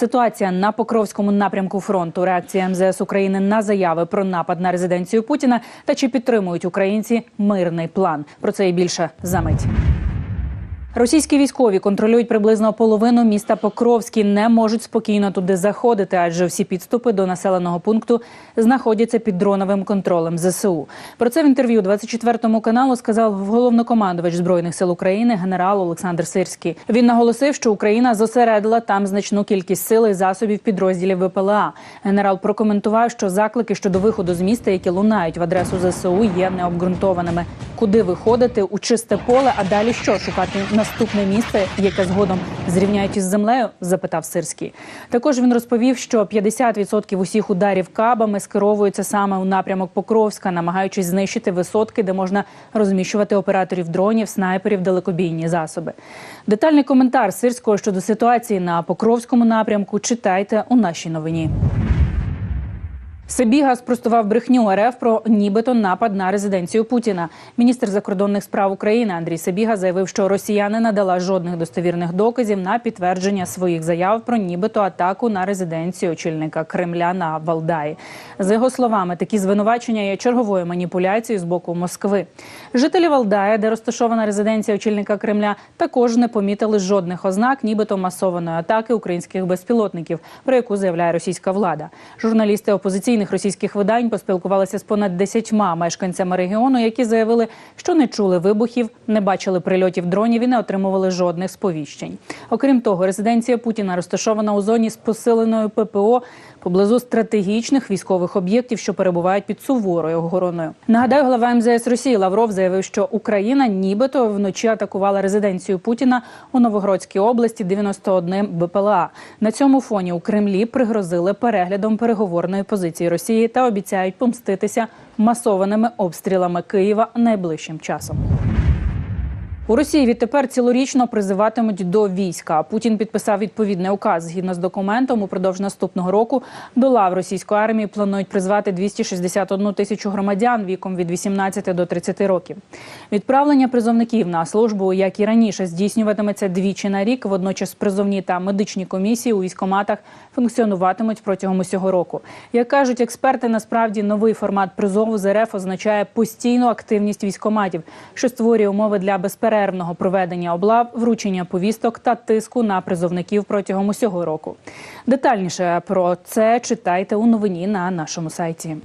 Ситуація на Покровському напрямку фронту, реакція МЗС України на заяви про напад на резиденцію Путіна та чи підтримують українці мирний план. Про це і більше за мить. Російські військові контролюють приблизно половину міста Покровський, не можуть спокійно туди заходити, адже всі підступи до населеного пункту знаходяться під дроновим контролем ЗСУ. Про це в інтерв'ю 24 каналу сказав головнокомандувач збройних сил України генерал Олександр Сирський. Він наголосив, що Україна зосередила там значну кількість сил і засобів підрозділів ВПЛА. Генерал прокоментував, що заклики щодо виходу з міста, які лунають в адресу ЗСУ, є необґрунтованими. Куди виходити у чисте поле? А далі що шукати наступне місце, яке згодом зрівняють із землею? запитав Сирський. Також він розповів, що 50% усіх ударів кабами скеровуються саме у напрямок Покровська, намагаючись знищити висотки, де можна розміщувати операторів дронів, снайперів, далекобійні засоби. Детальний коментар Сирського щодо ситуації на Покровському напрямку читайте у нашій новині. Себіга спростував брехню РФ про нібито напад на резиденцію Путіна. Міністр закордонних справ України Андрій Себіга заявив, що Росія не надала жодних достовірних доказів на підтвердження своїх заяв про нібито атаку на резиденцію очільника Кремля на Валдаї. За його словами, такі звинувачення є черговою маніпуляцією з боку Москви. Жителі Валдая, де розташована резиденція очільника Кремля, також не помітили жодних ознак, нібито масованої атаки українських безпілотників, про яку заявляє російська влада. Журналісти опозиційних російських видань поспілкувалися з понад десятьма мешканцями регіону, які заявили, що не чули вибухів, не бачили прильотів дронів і не отримували жодних сповіщень. Окрім того, резиденція Путіна розташована у зоні з посиленою ППО поблизу стратегічних військових об'єктів, що перебувають під суворою охороною. Нагадаю, глава МЗС Росії Лавров заявив, що Україна нібито вночі атакувала резиденцію Путіна у Новогородській області 91 БПЛА. На цьому фоні у Кремлі пригрозили переглядом переговорної позиції Росії та обіцяють помститися масованими обстрілами Києва найближчим часом. У Росії відтепер цілорічно призиватимуть до війська. Путін підписав відповідний указ. Згідно з документом, упродовж наступного року до лав російської армії планують призвати 261 тисячу громадян віком від 18 до 30 років. Відправлення призовників на службу, як і раніше, здійснюватиметься двічі на рік. Водночас призовні та медичні комісії у військоматах функціонуватимуть протягом усього року. Як кажуть експерти, насправді новий формат призову з РФ означає постійну активність військоматів, що створює умови для безперервного безперервного проведення облав, вручення повісток та тиску на призовників протягом усього року. Детальніше про це читайте у новині на нашому сайті.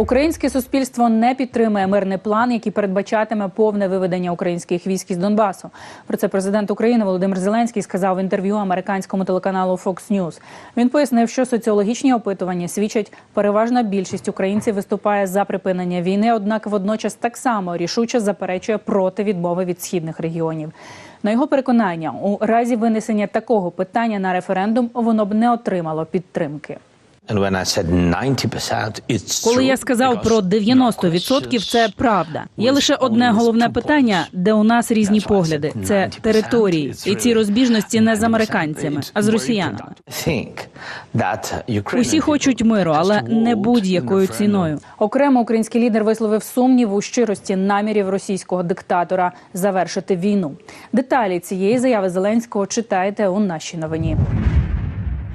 Українське суспільство не підтримує мирний план, який передбачатиме повне виведення українських військ із Донбасу. Про це президент України Володимир Зеленський сказав в інтерв'ю американському телеканалу Fox News. Він пояснив, що соціологічні опитування свідчать, переважна більшість українців виступає за припинення війни однак водночас так само рішуче заперечує проти відмови від східних регіонів. На його переконання, у разі винесення такого питання на референдум воно б не отримало підтримки. Коли я сказав про 90%, це правда. Є лише одне головне питання, де у нас різні погляди: це території, і ці розбіжності не з американцями, а з росіянами. Усі хочуть миру, але не будь-якою ціною. Окремо український лідер висловив сумнів у щирості намірів російського диктатора завершити війну. Деталі цієї заяви Зеленського читайте у нашій новині.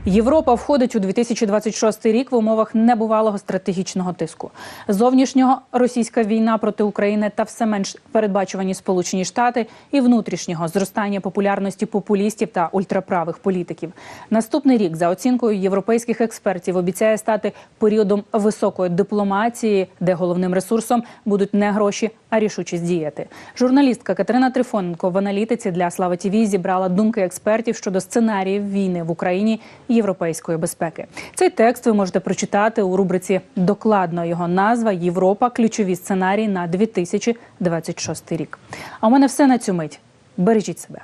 Європа входить у 2026 рік в умовах небувалого стратегічного тиску. Зовнішнього російська війна проти України та все менш передбачувані Сполучені Штати і внутрішнього зростання популярності популістів та ультраправих політиків. Наступний рік, за оцінкою європейських експертів, обіцяє стати періодом високої дипломатії, де головним ресурсом будуть не гроші, а рішучість діяти. Журналістка Катерина Трифоненко в аналітиці для Слава ТІВІ зібрала думки експертів щодо сценаріїв війни в Україні європейської безпеки. Цей текст ви можете прочитати у рубриці Докладно його назва Європа. Ключові сценарії на 2026 рік. А у мене все на цю мить. Бережіть себе.